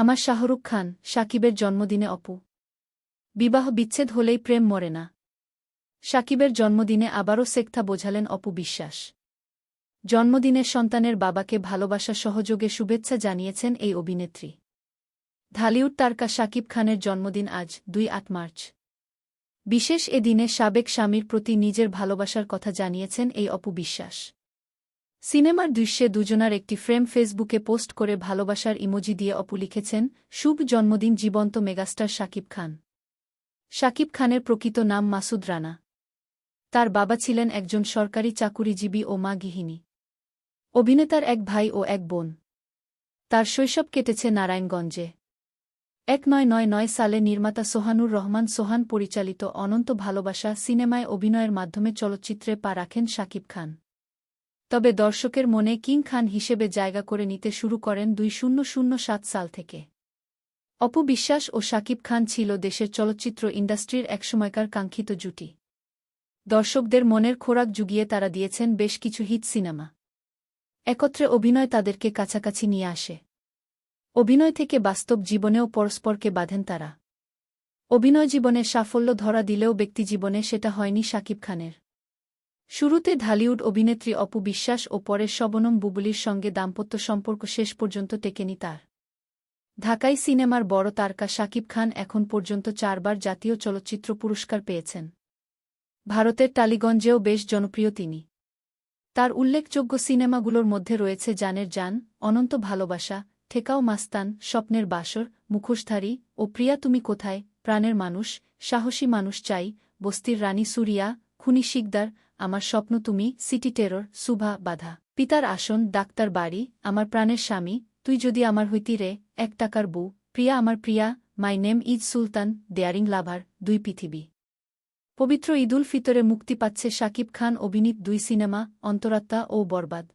আমার শাহরুখ খান, সাকিবের জন্মদিনে অপু। বিবাহ বিচ্ছেদ হলেই প্রেম মরে না। সাকিবের জন্মদিনে আবারও সেক্থা বোঝালেন অপু বিশ্বাস। জন্মদিনে সন্তানের বাবাকে ভালোবাসা সহযোগে শুভেচ্ছা জানিয়েছেন এই অভিনেত্রী। ঢালিউড তারকা শাকিব খানের জন্মদিন আজ, দুই আট মার্চ। বিশেষ এ দিনে সাবেক স্বামীর প্রতি নিজের ভালোবাসার কথা জানিয়েছেন এই অপু বিশ্বাস। সিনেমার দৃশ্যে দুজনার একটি ফ্রেম ফেসবুকে পোস্ট করে ভালোবাসার ইমোজি দিয়ে অপু লিখেছেন, শুভ জন্মদিন, জীবন্ত মেগাস্টার শাকিব খান। শাকিব খানের প্রকৃত নাম মাসুদ রানা। তার বাবা ছিলেন একজন সরকারি চাকুরিজীবী ও মা গৃহিণী। অভিনেতার এক ভাই ও এক বোন। তার শৈশব কেটেছে নারায়ণগঞ্জে। এক নয় নয় নয় সালে নির্মাতা সোহানুর রহমান সোহান পরিচালিত অনন্ত ভালোবাসা সিনেমায় অভিনয়ের মাধ্যমে চলচ্চিত্রে পা রাখেন শাকিব খান। তবে দর্শকের মনে কিং খান হিসেবে জায়গা করে নিতে শুরু করেন দুই শূন্য শূন্য সাত সাল থেকে। অপু বিশ্বাস ও শাকিব খান ছিল দেশের চলচ্চিত্র ইন্ডাস্ট্রির একসময়কার কাঙ্ক্ষিত জুটি। দর্শকদের মনের খোরাক জুগিয়ে তারা দিয়েছেন বেশ কিছু হিট সিনেমা। একত্রে অভিনয় তাদেরকে কাছাকাছি নিয়ে আসে। অভিনয় থেকে বাস্তব জীবনেও পরস্পরকে বাঁধেন তারা। অভিনয় জীবনে সাফল্য ধরা দিলেও ব্যক্তিজীবনে সেটা হয়নি শাকিব খানের। শুরুতে ঢালিউড অভিনেত্রী অপু বিশ্বাস ও পরে শবনম বুবুলির সঙ্গে দাম্পত্য সম্পর্ক শেষ পর্যন্ত টেকেনি তার। ঢাকাই সিনেমার বড় তারকা শাকিব খান এখন পর্যন্ত চারবার জাতীয় চলচ্চিত্র পুরস্কার পেয়েছেন। ভারতের টালিগঞ্জেও বেশ জনপ্রিয় তিনি। তার উল্লেখযোগ্য সিনেমাগুলোর মধ্যে রয়েছে জানের জান, অনন্ত ভালোবাসা, ঠেকাও মাস্তান, স্বপ্নের বাসর, মুখোশধারী ও প্রিয়া তুমি কোথায়, প্রাণের মানুষ, সাহসী মানুষ চাই, বস্তির রানী সুরিয়া, খুনি শিকদার আমার স্বপ্ন তুমি, সিটি টেরর, সুভা, বাধা। পিতার আসন, ডাক্তার বাড়ি, আমার প্রাণের স্বামী, তুই যদি আমার হইতি রে, এক টাকার বউ। প্রিয়া আমার Priya, my name is Sultan daring lover, দুই পৃথিবী। পবিত্র ঈদুল ফিতরে মুক্তি পাচ্ছে শাকিব খান, অভিনীত দুই সিনেমা, অন্তরাত্মা ও বরবাদ।